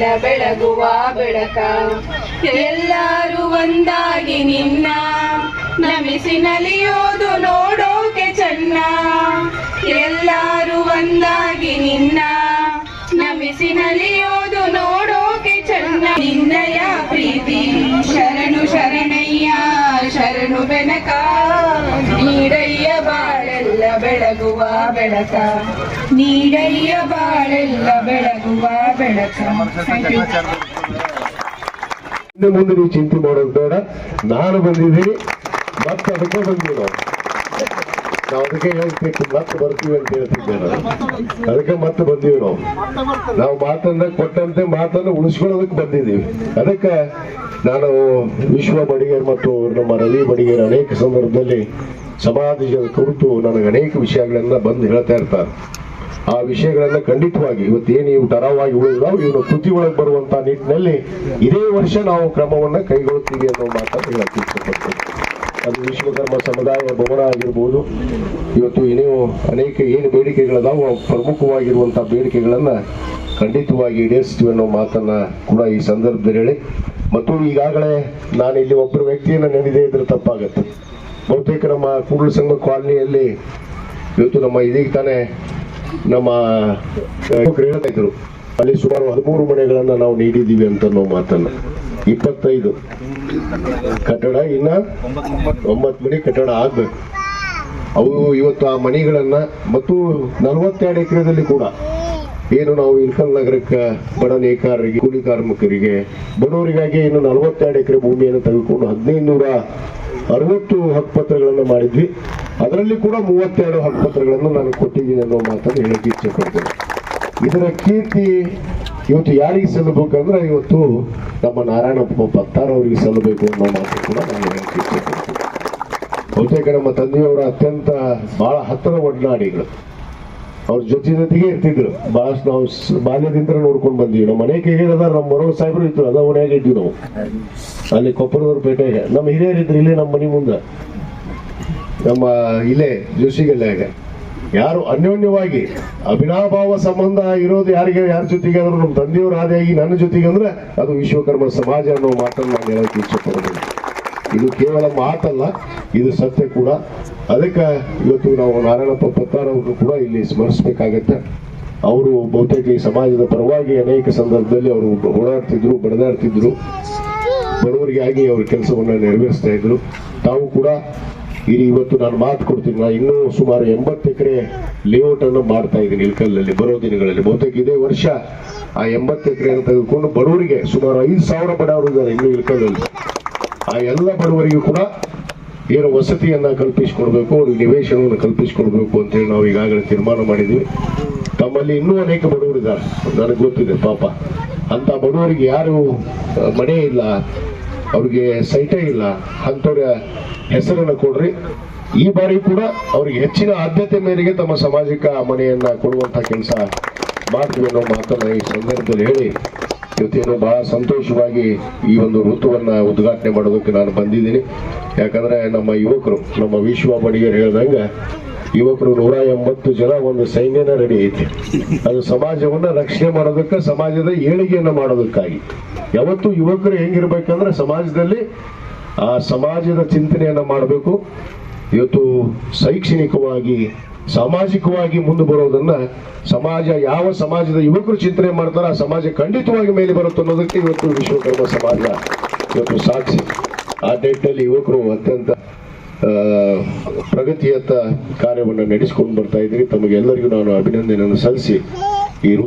ಬಾಳೆಲ್ಲ ಬೆಳಗುವ ಬೆಳಕ. ಎಲ್ಲರೂ ಒಂದಾಗಿ ನಿನ್ನ. ನಮಿಸಿ ನಲಿಯೋದು ನೋಡೋಕೆ ಚೆನ್ನ. ಎಲ್ಲರೂ ಒಂದಾಗಿ ನಿನ್ನ. ನಮಿಸಿ ನಲಿಯೋದು ಬೆಳಗುವ ಬೆಳಕ. ನೀಡಯ್ಯ ಬಾಳೆಲ್ಲ ಬೆಳಗುವ ಬೆಳಕ. ಇನ್ನು ಮುಂದೆ ನೀವು ಚಿಂತೆ ಮಾಡೋದು ಬೇಡ. ನಾನು ಬಂದಿದ್ದೀನಿ. ಮತ್ತೆ ಅದಕ್ಕೆ ನಾವು ನಾವು ಅದಕ್ಕೆ ಹೇಳ್ತಿತ್ತು, ಮತ್ತೆ ಬರ್ತೀವಿ ಅಂತ ಹೇಳ್ತಿದ್ದೆ ನಾನು. ಅದಕ್ಕೆ ಮತ್ತೆ ಬಂದೀವಿ ನಾವು. ನಾವು ಮಾತನ್ನ ಕೊಟ್ಟಂತೆ ಮಾತನ್ನು ಉಳಿಸ್ಕೊಳ್ಳೋದಕ್ಕೆ ಬಂದಿದ್ದೀವಿ. ಅದಕ್ಕೆ ನಾನು ವಿಶ್ವ ಬಡಿಗೇರ್ ಮತ್ತು ನಮ್ಮ ರವಿ ಬಡಿಗೇರ್ ಅನೇಕ ಸಂದರ್ಭದಲ್ಲಿ ಸಮಾಜದ ಕುರಿತು ನನಗೆ ಅನೇಕ ವಿಷಯಗಳನ್ನ ಬಂದು ಹೇಳ್ತಾ ಇರ್ತಾರೆ. ಆ ವಿಷಯಗಳನ್ನ ಖಂಡಿತವಾಗಿ ಇವತ್ತೇನು ಇವು ಟರಾವಾಗಿ ಉಳಿದಾವ್ ಇವನು ಕೃತಿ ಒಳಗೆ ಬರುವಂತ ನಿಟ್ಟಿನಲ್ಲಿ ಇದೇ ವರ್ಷ ನಾವು ಕ್ರಮವನ್ನ ಕೈಗೊಳ್ಳುತ್ತೀವಿ ಅನ್ನೋ ಮಾತನ್ನು ಹೇಳಕ್ಕೆ ಅದು ವಿಶ್ವಕರ್ಮ ಸಮುದಾಯ ಭವನ ಆಗಿರ್ಬೋದು, ಇವತ್ತು ಇನ್ನೂ ಅನೇಕ ಏನು ಬೇಡಿಕೆಗಳದಾವು ಪ್ರಮುಖವಾಗಿರುವಂಥ ಬೇಡಿಕೆಗಳನ್ನ ಖಂಡಿತವಾಗಿ ಈಡೇರಿಸ್ತೀವಿ ಅನ್ನೋ ಮಾತನ್ನ ಕೂಡ ಈ ಸಂದರ್ಭದಲ್ಲಿ ಹೇಳಿ. ಮತ್ತು ಈಗಾಗಲೇ ನಾನು ಇಲ್ಲಿ ಒಬ್ಬರು ವ್ಯಕ್ತಿಯನ್ನ ನೆನೆದೇ ಇದ್ರೆ ತಪ್ಪಾಗತ್ತೆ. ಬಹುತೇಕ ನಮ್ಮ ಕೂಡಲ ಸಂಘ ಕಾಲನಿಯಲ್ಲಿ ಇವತ್ತು ನಮ್ಮ ಇದೀಗ ತಾನೇ ನಮ್ಮ ಇದ್ರು. ಅಲ್ಲಿ ಸುಮಾರು ಹದಿಮೂರು ಮನೆಗಳನ್ನ ನಾವು ನೀಡಿದ್ದೀವಿ ಅಂತ ಅನ್ನೋ ಮಾತನ್ನ. ಇಪ್ಪತ್ತೈದು. ಕಟ್ಟಡ, ಇನ್ನ ಒಂಬತ್ತು ಮನೆ ಕಟ್ಟಡ ಆಗ್ಬೇಕು. ಅವು ಇವತ್ತು ಆ ಮನೆಗಳನ್ನ, ಮತ್ತು ನಲವತ್ತೆರಡು ಎಕರೆದಲ್ಲಿ ಕೂಡ ಏನು ನಾವು ಇಲ್ಕಲ್ ನಗರಕ್ಕೆ ಬಡ ನೇಕಾರರಿಗೆ, ಕೂಲಿ ಕಾರ್ಮಿಕರಿಗೆ, ಬಡವರಿಗಾಗಿ ಇನ್ನು ನಲವತ್ತೆರಡು ಎಕರೆ ಭೂಮಿಯನ್ನು ತೆಗೆದುಕೊಂಡು ಹದಿನೈದು ನೂರ ಅರವತ್ತು ಹಕ್ಕುಪತ್ರಗಳನ್ನು ಮಾಡಿದ್ವಿ. ಅದರಲ್ಲಿ ಕೂಡ ಮೂವತ್ತೆರಡು ಹಕ್ಕುಪತ್ರಗಳನ್ನು ನಾನು ಕೊಟ್ಟಿದ್ದೀನಿ ಅನ್ನೋ ಮಾತನ್ನು ಹೇಳಕ್ಕೆ ಇಚ್ಛೆ ಇದರ ಕೀರ್ತಿ ಇವತ್ತು ಯಾರಿಗೆ ಸಲ್ಲಬೇಕಂದ್ರೆ ಇವತ್ತು ನಮ್ಮ ನಾರಾಯಣಪ್ಪ ಪತ್ತಾರ್ ಅವರಿಗೆ ಸಲ್ಲಬೇಕು ಅನ್ನೋ ಮಾತು ಕೂಡ ನಾನು ಹೇಳಕ್ಕೆ ಇಚ್ಛೆ ಪಡ್ತೀನಿ ಬಹುತೇಕ ನಮ್ಮ ತಂದೆಯವರ ಅತ್ಯಂತ ಬಹಳ ಹತ್ತಿರ ಒಡನಾಡಿಗಳು. ಅವ್ರ ಜೊತೆ ಜೊತೆಗೆ ಇರ್ತಿದ್ರು. ಬಹಳಷ್ಟು ನಾವು ಬಾಲ್ಯದಿಂದ ನೋಡ್ಕೊಂಡು ಬಂದೀವಿ. ನಮ್ಮ ಮನೆ ಕೈಗೇರದ ನಮ್ಮ ಮರೋ ಸಾಹೇಬರು ಇದ್ರು. ಅದ ಮನೆಯಾಗ ಇದ್ವಿ ನಾವು. ಅಲ್ಲಿ ಕೊಪ್ಪರದವ್ರ ಪೇಟೆಗೆ ನಮ್ಮ ಹಿರಿಯರಿದ್ರು ಇಲ್ಲೇ ನಮ್ಮ ಮನೆ ಮುಂದೆ. ನಮ್ಮ ಇಲ್ಲೇ ಜೋಶಿಗಲ್ಲಾಗ ಯಾರು ಅನ್ಯೋನ್ಯವಾಗಿ ಅಭಿನಾಭಾವ ಸಂಬಂಧ ಇರೋದು ಯಾರಿಗೆ, ಯಾರ ಜೊತೆಗೆ ಅಂದ್ರೆ ನಮ್ಮ ತಂದೆಯವರು ಆದಾಗಿ ನನ್ನ ಜೊತೆಗೆ ಅಂದ್ರೆ ಅದು ವಿಶ್ವಕರ್ಮ ಸಮಾಜ ಅನ್ನೋ ಮಾತನ್ನು ನಾನು ಹೇಳಕ್ಕೆ ಇಚ್ಛೆ ಇದು ಕೇವಲ ಮಾತಲ್ಲ, ಇದು ಸತ್ಯ ಕೂಡ. ಅದಕ್ಕೆ ಇವತ್ತು ನಾವು ನಾರಾಯಣಪ್ಪ ಪತ್ತಾರ್ ಅವ್ರನ್ನು ಕೂಡ ಇಲ್ಲಿ ಸ್ಮರಿಸಬೇಕಾಗತ್ತೆ. ಅವರು ಬಹುತೇಕ ಈ ಸಮಾಜದ ಪರವಾಗಿ ಅನೇಕ ಸಂದರ್ಭದಲ್ಲಿ ಅವರು ಓಡಾಡ್ತಿದ್ರು, ಬಡದಾಡ್ತಿದ್ರು. ಬಡವರಿಗಾಗಿ ಅವ್ರ ಕೆಲಸವನ್ನು ನೆರವೇರಿಸ್ತಾ ಇದ್ರು. ತಾವು ಕೂಡ ಇಲ್ಲಿ ಇವತ್ತು ನಾನು ಮಾತು ಕೊಡ್ತೀನಿ. ನಾನು ಇನ್ನೂ ಸುಮಾರು ಎಂಬತ್ತು ಎಕರೆ ಲೇಔಟ್ ಅನ್ನು ಮಾಡ್ತಾ ಇದ್ದೀನಿ ಇಳ್ಕಲ್ಲಲ್ಲಿ ಬರೋ ದಿನಗಳಲ್ಲಿ. ಬಹುತೇಕ ಇದೇ ವರ್ಷ ಆ ಎಂಬತ್ತು ಎಕರೆಯನ್ನು ತೆಗೆದುಕೊಂಡು ಬಡವರಿಗೆ ಸುಮಾರು ಐದು ಸಾವಿರ ಬಡವರು ಇದ್ದಾರೆ ಇನ್ನೂ ಇಲ್ಕಲ್ಲಲ್ಲಿ ಆ ಎಲ್ಲ ಬಡವರಿಗೂ ಕೂಡ ಏನು ವಸತಿಯನ್ನ ಕಲ್ಪಿಸಿಕೊಡ್ಬೇಕು ಅವ್ರಿಗೆ ನಿವೇಶನವನ್ನು ಕಲ್ಪಿಸಿಕೊಡ್ಬೇಕು ಅಂತೇಳಿ ನಾವು ಈಗಾಗಲೇ ತೀರ್ಮಾನ ಮಾಡಿದ್ವಿ ತಮ್ಮಲ್ಲಿ ಇನ್ನೂ ಅನೇಕ ಬಡವರಿದ್ದಾರೆ ನನಗೆ ಗೊತ್ತಿದೆ ಪಾಪ. ಅಂತ ಬಡವರಿಗೆ ಯಾರು ಮನೆ ಇಲ್ಲ, ಅವ್ರಿಗೆ ಸೈಟೇ ಇಲ್ಲ, ಅಂಥವ್ರ ಹೆಸರನ್ನು ಕೊಡ್ರಿ. ಈ ಬಾರಿ ಕೂಡ ಅವ್ರಿಗೆ ಹೆಚ್ಚಿನ ಆದ್ಯತೆ ಮೇರೆಗೆ ತಮ್ಮ ಸಮಾಜಕ್ಕೆ ಆ ಮನೆಯನ್ನ ಕೊಡುವಂತ ಕೆಲಸ ಮಾಡ್ತೀವಿ ಅನ್ನೋ ಮಾತನ್ನ ಈ ಸಂದರ್ಭದಲ್ಲಿ ಹೇಳಿ ಇವತ್ತೇನು ಬಹಳ ಸಂತೋಷವಾಗಿ ಈ ಒಂದು ಋತುವನ್ನ ಉದ್ಘಾಟನೆ ಮಾಡೋದಕ್ಕೆ ನಾನು ಬಂದಿದ್ದೀನಿ. ಯಾಕಂದ್ರೆ ನಮ್ಮ ಯುವಕರು, ನಮ್ಮ ವಿಶ್ವ ಬಡಿಗರು ಹೇಳ್ದಂಗ ಯುವಕರು ನೂರ ಎಂಬತ್ತು ಜನ ಒಂದು ಸೈನ್ಯನ ರೆಡಿ ಐತಿ. ಅದು ಸಮಾಜವನ್ನು ರಕ್ಷಣೆ ಮಾಡೋದಕ್ಕೆ, ಸಮಾಜದ ಏಳಿಗೆಯನ್ನು ಮಾಡೋದಕ್ಕಾಗಿ. ಯಾವತ್ತು ಯುವಕರು ಹೆಂಗಿರ್ಬೇಕಂದ್ರೆ ಸಮಾಜದಲ್ಲಿ ಆ ಸಮಾಜದ ಚಿಂತನೆಯನ್ನ ಮಾಡಬೇಕು. ಇವತ್ತು ಶೈಕ್ಷಣಿಕವಾಗಿ ಸಾಮಾಜಿಕವಾಗಿ ಮುಂದೆ ಬರೋದನ್ನ ಸಮಾಜ, ಯಾವ ಸಮಾಜದ ಯುವಕರು ಚಿಂತನೆ ಮಾಡ್ತಾರೆ ಆ ಸಮಾಜ ಖಂಡಿತವಾಗಿ ಮೇಲೆ ಬರುತ್ತೆ ಅನ್ನೋದಕ್ಕೆ ಇವತ್ತು ವಿಶ್ವಕರ್ಮ ಸಮಾಜ ಇವತ್ತು ಸಾಕ್ಷಿ. ಆ ನಿಟ್ಟಿನಲ್ಲಿ ಯುವಕರು ಅತ್ಯಂತ ಪ್ರಗತಿಯತ್ತ ಕಾರ್ಯವನ್ನು ನಡೆಸಿಕೊಂಡು ಬರ್ತಾ ಇದ್ದೀವಿ ತಮಗೆಲ್ಲರಿಗೂ ನಾನು ಅಭಿನಂದನೆಯನ್ನು ಸಲ್ಲಿಸಿ.